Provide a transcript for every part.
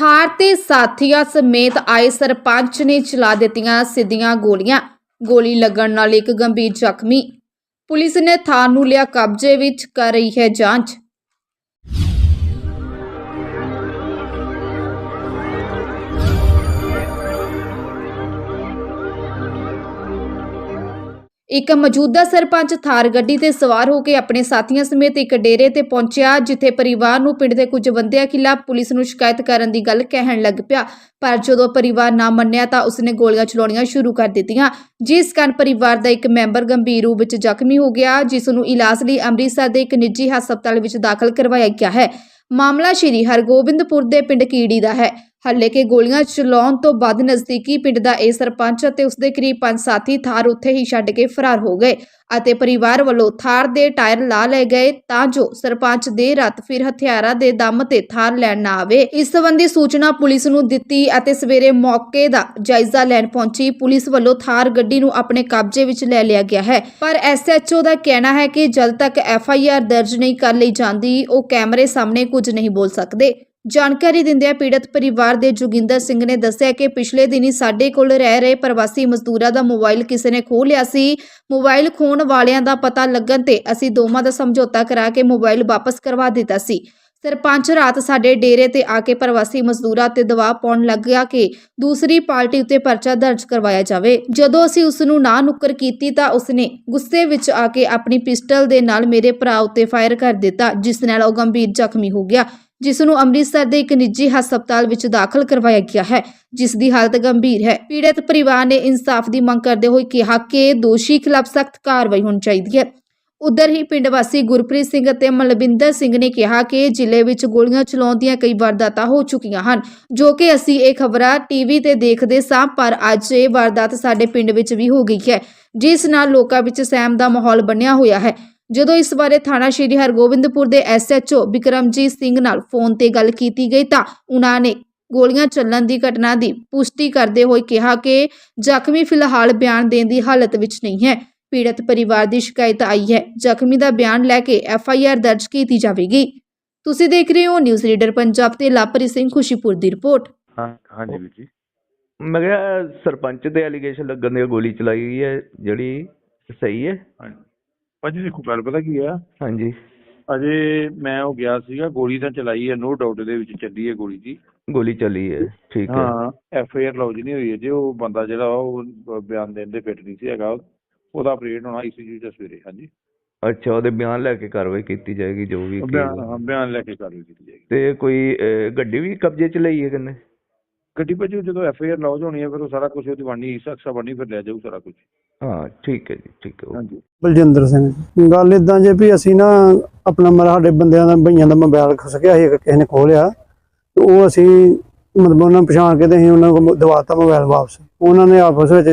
ਥਾਰ ਤੇ ਸਾਥੀਆਂ ਸਮੇਤ ਆਏ ਸਰਪੰਚ ਨੇ ਚਲਾ ਦਿੱਤੀਆਂ ਸਿੱਧੀਆਂ ਗੋਲੀਆਂ। ਗੋਲੀ ਲੱਗਣ ਨਾਲ ਇੱਕ ਗੰਭੀਰ ਜ਼ਖਮੀ। ਪੁਲਿਸ ਨੇ ਥਾਰ ਨੂੰ ਲਿਆ ਕਬਜ਼ੇ ਵਿੱਚ ਕਰ ਰਹੀ ਹੈ ਜਾਂਚ। ਇੱਕ ਮੌਜੂਦਾ ਸਰਪੰਚ ਥਾਰ ਗੱਡੀ ਤੇ ਸਵਾਰ ਹੋ ਕੇ ਆਪਣੇ ਸਾਥੀਆਂ ਸਮੇਤ ਇੱਕ ਡੇਰੇ ਤੇ ਪਹੁੰਚਿਆ, ਜਿੱਥੇ ਪਰਿਵਾਰ ਨੂੰ ਪਿੰਡ ਦੇ ਕੁਝ ਬੰਦਿਆਂ ਖਿਲਾਫ ਪੁਲਿਸ ਨੂੰ ਸ਼ਿਕਾਇਤ ਕਰਨ ਦੀ ਗੱਲ ਕਹਿਣ ਲੱਗ ਪਿਆ। ਪਰ ਜਦੋਂ ਪਰਿਵਾਰ ਨਾ ਮੰਨਿਆ ਤਾਂ ਉਸਨੇ ਗੋਲੀਆਂ ਚਲਾਉਣੀਆਂ ਸ਼ੁਰੂ ਕਰ ਦਿੱਤੀਆਂ, ਜਿਸ ਕਾਰਨ ਪਰਿਵਾਰ ਦਾ ਇੱਕ ਮੈਂਬਰ ਗੰਭੀਰ ਰੂਪ ਵਿੱਚ ਜ਼ਖਮੀ ਹੋ ਗਿਆ, ਜਿਸ ਨੂੰ ਇਲਾਜ ਲਈ ਅੰਮ੍ਰਿਤਸਰ ਦੇ ਇੱਕ ਨਿੱਜੀ ਹਸਪਤਾਲ ਵਿੱਚ ਦਾਖਲ ਕਰਵਾਇਆ ਗਿਆ ਹੈ। ਮਾਮਲਾ ਸ਼੍ਰੀ ਹਰਗੋਬਿੰਦਪੁਰ ਦੇ ਪਿੰਡ ਕੀੜੀ ਦਾ ਹੈ। ਹੱਲੇ ਕੇ ਗੋਲੀਆਂ ਚਲਾਉਣ ਤੋਂ ਬਾਅਦ ਨਜ਼ਦੀਕੀ ਪਿੰਡ ਦਾ ਇਹ ਸਰਪੰਚ ਅਤੇ ਉਸਦੇ ਕਰੀਬ ਪੰਜ ਸਾਥੀ ਥਾਰ ਉੱਥੇ ਹੀ ਛੱਡ ਕੇ ਫਰਾਰ ਹੋ ਗਏ ਅਤੇ ਪਰਿਵਾਰ ਵੱਲੋਂ ਥਾਰ ਦੇ ਟਾਇਰ ਲਾ ਲਏ ਗਏ ਤਾਂ ਜੋ ਸਰਪੰਚ ਦੇ ਰਾਤ ਫਿਰ ਹਥਿਆਰਾਂ ਦੇ ਦਮ ਤੇ ਥਾਰ ਲੈਣ ਨਾ ਆਵੇ। ਇਸ ਸੰਬੰਧੀ ਸੂਚਨਾ ਪੁਲਿਸ ਨੂੰ ਦਿੱਤੀ ਅਤੇ ਸਵੇਰੇ ਮੌਕੇ ਦਾ ਜਾਇਜ਼ਾ ਲੈਣ ਪਹੁੰਚੀ ਪੁਲਿਸ ਵੱਲੋਂ ਥਾਰ ਗੱਡੀ ਨੂੰ ਆਪਣੇ ਕਬਜ਼ੇ ਵਿੱਚ ਲੈ ਲਿਆ ਗਿਆ ਹੈ। ਪਰ ਐਸਐਚਓ ਦਾ ਕਹਿਣਾ ਹੈ ਕਿ ਜਦ ਤੱਕ ਐਫਆਈਆਰ ਦਰਜ ਨਹੀਂ ਕਰ ਲਈ ਜਾਂਦੀ, ਉਹ ਕੈਮਰੇ ਸਾਹਮਣੇ ਕੁਝ ਨਹੀਂ ਬੋਲ ਸਕਦੇ। ਜਾਣਕਾਰੀ ਦਿੰਦਿਆਂ ਪੀੜਤ ਪਰਿਵਾਰ ਦੇ ਜੋਗਿੰਦਰ ਸਿੰਘ ਨੇ ਦੱਸਿਆ ਕਿ ਪਿਛਲੇ ਦਿਨੀ ਸਾਡੇ ਕੋਲ ਰਹਿ ਰਹੇ ਪ੍ਰਵਾਸੀ ਮਜ਼ਦੂਰਾਂ ਦਾ ਮੋਬਾਈਲ ਕਿਸੇ ਨੇ ਖੋਹ ਲਿਆ ਸੀ। ਮੋਬਾਈਲ ਖੋਣ ਵਾਲਿਆਂ ਦਾ ਪਤਾ ਲੱਗਣ ਤੇ ਅਸੀਂ ਦੋਵਾਂ ਦਾ ਸਮਝੌਤਾ ਕਰਾ ਕੇ ਮੋਬਾਈਲ ਵਾਪਸ ਕਰਵਾ ਦਿੱਤਾ ਸੀ। ਸਰਪੰਚ ਰਾਤ ਸਾਡੇ ਡੇਰੇ ਤੇ ਆ ਕੇ ਪ੍ਰਵਾਸੀ ਮਜ਼ਦੂਰਾਂ ਤੇ ਦਬਾਅ ਪਾਉਣ ਲੱਗਿਆ ਕਿ ਦੂਸਰੀ ਪਾਰਟੀ ਉੱਤੇ ਪਰਚਾ ਦਰਜ ਕਰਵਾਇਆ ਜਾਵੇ। ਜਦੋਂ ਅਸੀਂ ਉਸ ਨੂੰ ਨਾ ਨੁੱਕਰ ਕੀਤੀ ਤਾਂ ਉਸਨੇ ਗੁੱਸੇ ਵਿੱਚ ਆ ਕੇ ਆਪਣੀ ਪਿਸਟਲ ਦੇ ਨਾਲ ਮੇਰੇ ਭਰਾ ਉੱਤੇ ਫਾਇਰ ਕਰ ਦਿੱਤਾ, ਜਿਸ ਨਾਲ ਉਹ ਗੰਭੀਰ ਜ਼ਖਮੀ ਹੋ ਗਿਆ। ਜਿਸ ਨੂੰ ਅੰਮ੍ਰਿਤਸਰ ਦੇ ਇੱਕ ਨਿੱਜੀ ਹਸਪਤਾਲ ਵਿੱਚ ਦਾਖਲ ਕਰਵਾਇਆ ਗਿਆ ਹੈ ਜਿਸ ਦੀ ਹਾਲਤ ਗੰਭੀਰ ਹੈ। ਪੀੜਤ ਪਰਿਵਾਰ ਨੇ ਇਨਸਾਫ ਦੀ ਮੰਗ ਕਰਦੇ ਹੋਏ ਕਿਹਾ ਕਿ ਦੋਸ਼ੀ ਖਿਲਾਫ ਸਖਤ ਕਾਰਵਾਈ ਹੋਣੀ ਚਾਹੀਦੀ ਹੈ। ਉਧਰ ਹੀ ਪਿੰਡ ਵਾਸੀ ਗੁਰਪ੍ਰੀਤ ਸਿੰਘ ਅਤੇ ਮਲਵਿੰਦਰ ਸਿੰਘ ਨੇ ਕਿਹਾ ਕਿ ਜ਼ਿਲ੍ਹੇ ਵਿੱਚ ਗੋਲੀਆਂ ਚਲਾਉਣ ਦੀਆਂ ਕਈ ਵਾਰਦਾਤਾਂ ਹੋ ਚੁੱਕੀਆਂ ਹਨ, ਜੋ ਕਿ ਅਸੀਂ ਇਹ ਖਬਰਾਂ ਟੀਵੀ ਤੇ ਦੇਖਦੇ ਸਾਂ, ਪਰ ਅੱਜ ਇਹ ਵਾਰਦਾਤ ਸਾਡੇ ਪਿੰਡ ਵਿੱਚ ਵੀ ਹੋ ਗਈ ਹੈ, ਜਿਸ ਨਾਲ ਲੋਕਾਂ ਵਿੱਚ ਸਹਿਮ ਦਾ ਮਾਹੌਲ ਬਣਿਆ ਹੋਇਆ ਹੈ। ਜਦੋਂ ਇਸ ਬਾਰੇ ਥਾਣਾ ਸ਼੍ਰੀ ਹਰਗੋਬਿੰਦਪੁਰ ਦੇ ਐਸਐਚਓ ਵਿਕਰਮਜੀਤ ਸਿੰਘ ਨਾਲ ਫੋਨ ਤੇ ਗੱਲ ਕੀਤੀ ਗਈ ਤਾਂ ਉਹਨਾਂ ਨੇ ਗੋਲੀਆਂ ਚੱਲਣ ਦੀ ਘਟਨਾ ਦੀ ਪੁਸ਼ਟੀ ਕਰਦੇ ਹੋਏ ਕਿਹਾ ਕਿ ਜ਼ਖਮੀ ਫਿਲਹਾਲ ਬਿਆਨ ਦੇਣ ਦੀ ਹਾਲਤ ਵਿੱਚ ਨਹੀਂ ਹੈ। ਪੀੜਤ ਪਰਿਵਾਰ ਦੀ ਸ਼ਿਕਾਇਤ ਆਈ ਹੈ। ਜ਼ਖਮੀ ਦਾ ਬਿਆਨ ਲੈ ਕੇ ਐਫਆਈਆਰ ਦਰਜ ਕੀਤੀ ਜਾਵੇਗੀ। ਤੁਸੀਂ ਦੇਖ ਰਹੇ ਹੋ ਨਿਊਜ਼ ਰੀਡਰ ਪੰਜਾਬ ਤੇ ਲਾਪਰੀ ਸਿੰਘ ਖੁਸ਼ੀਪੁਰ ਦੀ ਰਿਪੋਰਟ। ਹਾਂ ਹਾਂਜੀ ਵੀਰ ਜੀ। ਮੈਂ ਕਿਹਾ ਸਰਪੰਚ ਤੇ ਐਲੀਗੇਸ਼ਨ ਲੱਗਣ ਦੀ ਗੋਲੀ ਚਲਾਈ ਹੋਈ ਹੈ ਜਿਹੜੀ ਸਹੀ ਹੈ? ਹਾਂਜੀ। ਭਾਜੀ ਦੇਖੋ ਗੱਲ ਪਤਾ ਕੀ ਆ? ਹਾਂਜੀ। ਅਜੇ ਮੈਂ ਉਹ ਗਿਆ ਸੀਗਾ ਗੋਲੀ ਤਾਂ ਚਲਾਈ ਹੈ ਨੋ ਡਾਊਟ ਦੇ ਵਿੱਚ ਚੱਲੀ ਹੈ ਗੋਲੀ ਜੀ। ਗੋਲੀ ਚੱਲੀ ਹੈ ਠੀਕ ਹੈ ਹਾਂ ਐਫ ਆਈ ਆਰ ਲੌਜ ਨਹੀਂ ਹੋਈ ਹੈ ਜੇ ਉਹ ਬੰਦਾ ਜਿਹੜਾ ਉਹ ਬਿਆਨ ਦੇਣ ਦੇ ਫਿੱਟ ਨਹੀਂ ਸੀ ਹੈਗਾ। ਉਹਦਾ ਆਪਰੇਟ ਹੋਣਾ ਆਈਸੀਯੂ ਚ ਸਵੇਰੇ ਹਾਂਜੀ। ਅੱਛਾ ਉਹਦੇ ਬਿਆਨ ਲੈ ਕੇ ਕਾਰਵਾਈ ਕੀਤੀ ਜਾਏਗੀ ਜੋ ਵੀ ਬਿਆਨ ਹਾਂ ਬਿਆਨ ਲੈ ਕੇ ਕਾਰਵਾਈ ਕੀਤੀ ਜਾਏਗੀ। ਤੇ ਕੋਈ ਗੱਡੀ ਵੀ ਕਬਜ਼ੇ ਚ ਲਈ ਹੈ ਕਿੰਨੇ ਗੱਡੀ ਭਾਜੀ ਜਦੋਂ ਐਫ ਆਈ ਆਰ ਲੌਜ ਹੋਣੀ ਹੈ ਫਿਰ ਉਹ ਸਾਰਾ ਕੁਝ ਉਹਦੀ ਬਣਨੀ ਸਖਸ਼ਾ ਬਣਨੀ ਫਿਰ ਲੈ ਜਾਊ ਸਾਰਾ ਕੁਝ ਹਾਂ ਠੀਕ ਹੈ ਜੀ ਠੀਕ ਹੈ ਹਾਂਜੀ। ਬਲਜਿੰਦਰ ਸਿੰਘ ਜੀ। ਗੱਲ ਇਦਾਂ ਜੇ ਵੀ ਅਸੀਂ ਨਾ ਆਪਣਾ ਮਤਲਬ ਸਾਡੇ ਬੰਦਿਆਂ ਦਾ ਭਈਆਂ ਦਾ ਮੋਬਾਈਲ ਖਸ ਗਿਆ ਸੀ ਕਿਸੇ ਨੇ ਖੋਹ ਲਿਆ ਤੇ ਉਹ ਅਸੀਂ ਮਤਲਬ ਉਹਨਾਂ ਨੂੰ ਪਛਾਣ ਕੇ ਤੇ ਅਸੀਂ ਉਹਨਾਂ ਕੋਲ ਦਵਾਤਾ ਮੋਬਾਈਲ ਵਾਪਸ। ਉਹਨਾਂ ਨੇ ਆਪਸ ਵਿੱਚ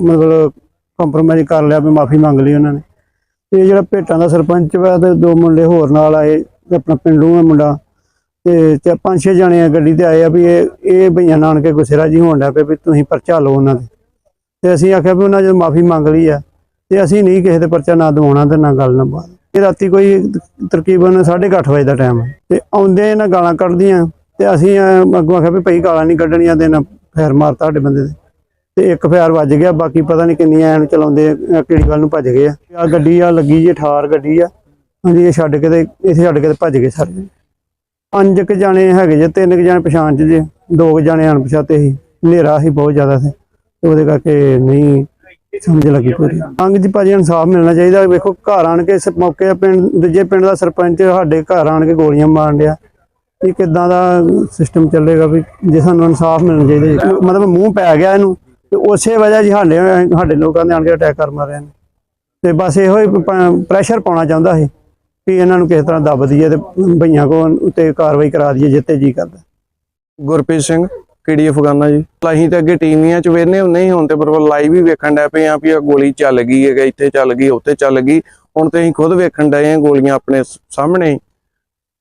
ਮਤਲਬ ਕੰਪਰੋਮਾਈਜ਼ ਕਰ ਲਿਆ ਵੀ ਮਾਫੀ ਮੰਗ ਲਈ ਉਹਨਾਂ ਨੇ। ਤੇ ਜਿਹੜਾ ਭੇਟਾਂ ਦਾ ਸਰਪੰਚ ਵਾ ਤੇ ਦੋ ਮੁੰਡੇ ਹੋਰ ਨਾਲ ਆਏ ਆਪਣਾ ਪਿੰਡੂ ਆ ਮੁੰਡਾ ਤੇ ਤੇ ਪੰਜ ਛੇ ਜਣੇ ਆ ਗੱਡੀ ਤੇ ਆਏ ਆ ਵੀ ਇਹ ਇਹ ਭਈਆਂ ਨਾਨਕੇ ਗੁੱਸੇ ਰਾਜੀ ਹੋਣ ਪਏ ਵੀ ਤੁਸੀਂ ਪਰਚਾ ਲਓ ਉਹਨਾਂ ਦੇ ਤੇ ਅਸੀਂ ਆਖਿਆ ਵੀ ਉਹਨਾਂ ਜਦੋਂ ਮਾਫੀ ਮੰਗ ਲਈ ਆ। ਤੇ ਅਸੀਂ ਨਹੀਂ ਕਿਸੇ ਦੇ ਪਰਚਾ ਨਾ ਦਵਾਉਣਾ ਤੇ ਨਾ ਗੱਲ ਨਾ ਬਾਤ। ਇਹ ਰਾਤੀ ਕੋਈ ਤਕਰੀਬਨ 8:30 ਵਜੇ ਦਾ ਟਾਈਮ ਤੇ ਆਉਂਦੇ ਇਹਨਾਂ ਗਾਲਾਂ ਕੱਢਦੀਆਂ। ਤੇ ਅਸੀਂ ਅੱਗੋਂ ਆਖਿਆ ਵੀ ਭਈ ਗਾਲਾਂ ਨਹੀਂ ਕੱਢਣੀਆਂ ਤੇ ਨਾ ਫੈਰ ਮਾਰਤਾ ਸਾਡੇ ਬੰਦੇ ਦੇ ਤੇ ਇੱਕ ਫੈਰ ਵੱਜ ਗਿਆ, ਬਾਕੀ ਪਤਾ ਨਹੀਂ ਕਿੰਨੀ ਐਨ ਚਲਾਉਂਦੇ ਕਿਹੜੀ ਗੱਲ ਨੂੰ ਭੱਜ ਗਏ ਆ। ਆ ਗੱਡੀ ਆ, ਲੱਗੀ ਜੇ ਠਾਰ ਗੱਡੀ ਆ। ਹਾਂਜੀ, ਇਹ ਛੱਡ ਕੇ ਤੇ ਇੱਥੇ ਛੱਡ ਕੇ ਤੇ ਭੱਜ ਗਏ ਸਾਰੇ। ਪੰਜ ਕੁ ਜਾਣੇ ਹੈਗੇ ਜੇ, ਤਿੰਨ ਕੁ ਜਾਣੇ ਪਛਾਣ ਚ ਜੇ, ਦੋ ਕੁ ਜਾਣੇ ਅਣਪਛਾਤੇ ਸੀ। ਹਨੇਰਾ ਸੀ ਬਹੁਤ ਜ਼ਿਆਦਾ ਸੀ। ਤੇ ਉਹਦੇ ਕਰਕੇ ਨਹੀਂ ਸਮਝ ਲੱਗੀ ਪੂਰੀ। ਮੰਗ ਜੀ ਭਾਜੀ ਇਨਸਾਫ ਮਿਲਣਾ ਚਾਹੀਦਾ। ਵੇਖੋ, ਘਰ ਆਣ ਕੇ ਇਸ ਮੌਕੇ ਪਿੰਡ, ਦੂਜੇ ਪਿੰਡ ਦਾ ਸਰਪੰਚ ਸਾਡੇ ਘਰ ਆਣ ਕੇ ਗੋਲੀਆਂ ਮਾਰਨ ਡਿਆ। ਇਹ ਕਿਦਾਂ ਦਾ ਸਿਸਟਮ ਚੱਲੇਗਾ ਵੀ ਜੇ ਸਾਨੂੰ ਇਨਸਾਫ ਮਿਲਣਾ ਚਾਹੀਦਾ ਮਤਲਬ ਮੂੰਹ ਪੈ ਗਿਆ ਇਹਨੂੰ ਤੇ ਉਸੇ ਵਜ੍ਹਾ ਜੀ ਸਾਡੇ ਸਾਡੇ ਲੋਕਾਂ ਦੇ ਆਣ ਕੇ ਅਟੈਕ ਕਰ ਮਾਰਿਆ ਨੇ। ਤੇ ਬਸ ਇਹੋ ਹੀ ਪ੍ਰੈਸ਼ਰ ਪਾਉਣਾ ਚਾਹੁੰਦਾ ਸੀ ਵੀ ਇਹਨਾਂ ਨੂੰ ਕਿਸ ਤਰ੍ਹਾਂ ਦੱਬ ਦਈਏ ਤੇ ਭਈਆਂ ਕੋਲ ਉੱਤੇ ਕਾਰਵਾਈ ਕਰਾ ਦਈਏ ਜਿੱਤੇ ਜੀ ਕਰਦਾ। ਗੁਰਪ੍ਰੀਤ ਸਿੰਘ। ਕਿਹੜੀ ਅਫਗਾਨਾ ਜੀ। ਅਸੀਂ ਤਾਂ ਅੱਗੇ ਟੀਵੀਆਂ 'ਚ ਵੇਖਨੇ ਹੁੰਦੇ ਸੀ, ਹੁਣ ਤੇ ਪਰ ਲਾਈਵ ਹੀ ਵੇਖਣ ਡੈ ਪਏ ਆ ਵੀ ਆ ਗੋਲੀ ਚੱਲ ਗਈ ਹੈ ਇੱਥੇ ਚੱਲ ਗਈ, ਉੱਥੇ ਚੱਲ ਗਈ। ਹੁਣ ਤੇ ਅਸੀਂ ਖੁਦ ਵੇਖਣ ਡਏ ਆ ਗੋਲੀਆਂ ਆਪਣੇ ਸਾਹਮਣੇ।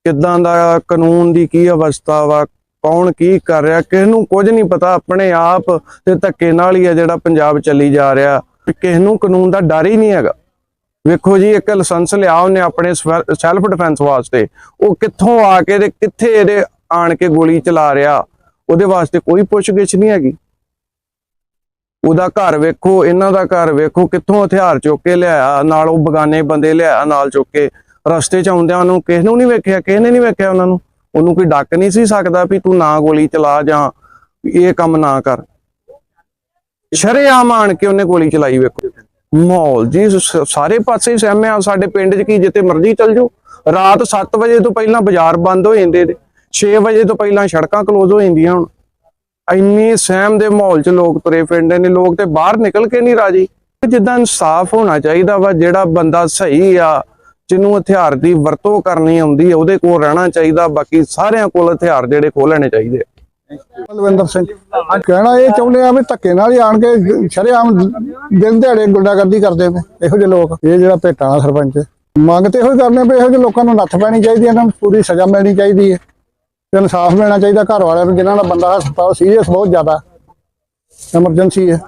ਕਿੱਦਾਂ ਦਾ ਕਾਨੂੰਨ ਦੀ ਕੀ ਅਵਸਥਾ ਵਾ, ਕੌਣ ਕੀ ਕਰ ਰਿਹਾ, ਕਿਸ ਨੂੰ ਕੁਝ ਨਹੀਂ ਪਤਾ, ਆਪਣੇ ਆਪ ਤੇ ਧੱਕੇ ਨਾਲ ਹੀ ਆ ਜਿਹੜਾ ਪੰਜਾਬ ਚੱਲੀ ਜਾ ਰਿਹਾ। ਵੀ ਕਿਸ ਨੂੰ ਕਾਨੂੰਨ ਦਾ ਡਰ ਹੀ ਨਹੀਂ ਹੈਗਾ। ਵੇਖੋ ਜੀ, ਇੱਕ ਲਾਇਸੈਂਸ ਲਿਆ ਉਹਨੇ ਆਪਣੇ ਸੈਲਫ ਡਿਫੈਂਸ ਵਾਸਤੇ। ਉਹ ਕਿੱਥੋਂ ਆ ਕੇ ਤੇ ਕਿੱਥੇ ਇਹਦੇ ਆਣ ਕੇ ਗੋਲੀ ਚਲਾ ਰਿਹਾ। ਉਹਦੇ ਵਾਸਤੇ ਕੋਈ ਪੁੱਛਗਿੱਛ ਨਹੀਂ ਹੈਗੀ। ਉਹਦਾ ਘਰ ਵੇਖੋ, ਇਹਨਾਂ ਦਾ ਘਰ ਵੇਖੋ, ਕਿੱਥੋਂ ਹਥਿਆਰ ਚੁੱਕ ਕੇ ਲਿਆਇਆ, ਨਾਲ ਉਹ ਬਗਾਨੇ ਬੰਦੇ ਲਿਆਇਆ ਨਾਲ ਚੁੱਕ ਕੇ। ਰਸਤੇ 'ਚ ਆਉਂਦਿਆਂ ਉਹਨੂੰ ਕਿਸ ਨੂੰ ਨਹੀਂ ਵੇਖਿਆ, ਕਿਸੇ ਨੇ ਨਹੀਂ ਵੇਖਿਆ ਉਹਨਾਂ ਨੂੰ। ਉਹਨੂੰ ਕੋਈ ਡੱਕ ਨਹੀਂ ਸੀ ਸਕਦਾ ਵੀ ਤੂੰ ਨਾ ਗੋਲੀ ਚਲਾ ਜਾਂ ਇਹ ਕੰਮ ਨਾ ਕਰ। ਸ਼ਰੇਆਮ ਆਣ ਕੇ ਉਹਨੇ ਗੋਲੀ ਚਲਾਈ ਵੇਖੋ। ਮਾਹੌਲ ਜੀ ਸਾਰੇ ਪਾਸੇ ਸਹਿਮਿਆ ਸਾਡੇ ਪਿੰਡ 'ਚ ਕੀ, ਜਿੱਥੇ ਮਰਜ਼ੀ ਚੱਲ ਜਾਓ। ਰਾਤ 7 ਵਜੇ ਤੋਂ ਪਹਿਲਾਂ ਬਾਜ਼ਾਰ ਬੰਦ ਹੋ ਜਾਂਦੇ ਨੇ 6 ਵਜੇ ਤੋਂ ਪਹਿਲਾਂ ਸੜਕਾਂ ਕਲੋਜ਼ ਹੋ ਜਾਂਦੀਆਂ ਹੁਣ। ਇੰਨੇ ਸਹਿਮ ਦੇ ਮਾਹੌਲ 'ਚ ਲੋਕ ਤੁਰੇ ਫਿਰਦੇ ਨੇ, ਲੋਕ ਤੇ ਬਾਹਰ ਨਿਕਲ ਕੇ ਨਹੀਂ ਰਾਜੀ। ਜਿੱਦਾਂ ਇਨਸਾਫ ਹੋਣਾ ਚਾਹੀਦਾ ਵਾ, ਜਿਹੜਾ ਬੰਦਾ ਸਹੀ ਆ, ਜਿਹਨੂੰ ਹਥਿਆਰ ਦੀ ਵਰਤੋਂ ਕਰਨੀ ਆਉਂਦੀ ਹੈ ਉਹਦੇ ਕੋਲ ਰਹਿਣਾ ਚਾਹੀਦਾ। ਬਾਕੀ ਸਾਰਿਆਂ ਕੋਲ ਹਥਿਆਰ ਜਿਹੜੇ ਖੋਹ ਲੈਣੇ ਚਾਹੀਦੇ ਆ। ਬਲਵਿੰਦਰ ਸਿੰਘ ਕਹਿਣਾ ਇਹ ਚਾਹੁੰਦੇ ਆ ਵੀ ਧੱਕੇ ਨਾਲ ਹੀ ਆਣ ਕੇ ਸ਼ਰੇਆਮ ਦਿਨ ਦਿਹਾੜੇ ਗੁੰਡਾਗਰਦੀ ਕਰਦੇ ਨੇ, ਇਹੋ ਜਿਹੇ ਲੋਕ। ਇਹ ਜਿਹੜਾ ਭੇਟਾਂ ਸਰਪੰਚ, ਮੰਗ ਤੇ ਇਹੋ ਹੀ ਕਰਨੇ ਵੀ ਇਹੋ ਜਿਹੇ ਲੋਕਾਂ ਨੂੰ ਨੱਥ ਪੈਣੀ ਚਾਹੀਦੀ ਹੈ ਇਹਨਾਂ ਨੂੰ ਪੂਰੀ ਸਜ਼ਾ ਮਿਲਣੀ ਚਾਹੀਦੀ ਹੈ। ਤੇ ਇਨਸਾਫ ਮਿਲਣਾ ਚਾਹੀਦਾ ਘਰ ਵਾਲਿਆਂ ਨੂੰ, ਜਿਨ੍ਹਾਂ ਦਾ ਬੰਦਾ ਹਸਪਤਾਲ ਸੀਰੀਅਸ ਬਹੁਤ ਜ਼ਿਆਦਾ ਐਮਰਜੈਂਸੀ ਹੈ।